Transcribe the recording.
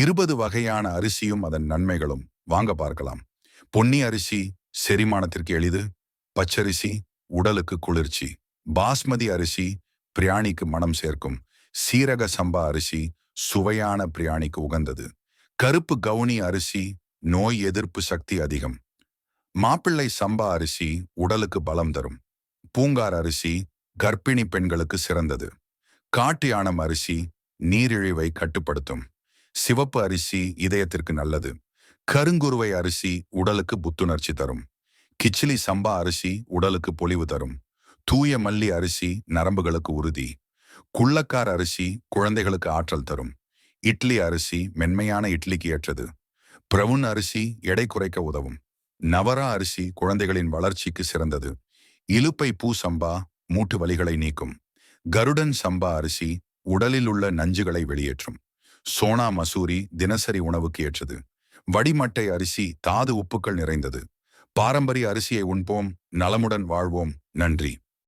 இருபது வகையான அரிசியும் அதன் நன்மைகளும். வாங்க பார்க்கலாம். பொன்னி அரிசி செரிமானத்திற்கு எளிது. பச்சரிசி உடலுக்கு குளிர்ச்சி. பாஸ்மதி அரிசி பிரியாணிக்கு மனம் சேர்க்கும். சீரக சம்பா அரிசி சுவையான பிரியாணிக்கு உகந்தது. கருப்பு கவுனி அரிசி நோய் எதிர்ப்பு சக்தி அதிகம். மாப்பிள்ளை சம்பா அரிசி உடலுக்கு பலம் தரும். பூங்கார் அரிசி கர்ப்பிணி பெண்களுக்கு சிறந்தது. காட்டு யானம் அரிசி நீரிழிவை கட்டுப்படுத்தும். சிவப்பு அரிசி இதயத்திற்கு நல்லது. கருங்குருவை அரிசி உடலுக்கு புத்துணர்ச்சி தரும். கிச்சிலி சம்பா அரிசி உடலுக்கு பொலிவு தரும். தூய மல்லி அரிசி நரம்புகளுக்கு உறுதி. குள்ளக்கார் அரிசி குழந்தைகளுக்கு ஆற்றல் தரும். இட்லி அரிசி மென்மையான இட்லிக்கு ஏற்றது. பிரவுன் அரிசி எடை குறைக்க உதவும். நவரா அரிசி குழந்தைகளின் வளர்ச்சிக்கு சிறந்தது. இலுப்பை பூ சம்பா மூட்டு வலிகளை நீக்கும். கருடன் சம்பா அரிசி உடலில் உள்ள நஞ்சுகளை வெளியேற்றும். சோனா மசூரி தினசரி உணவுக்கு ஏற்றது. வடிமட்டை அரிசி தாது உப்புக்கள் நிறைந்தது. பாரம்பரிய அரிசியை உண்போம். நலமுடன் வாழ்வோம். நன்றி.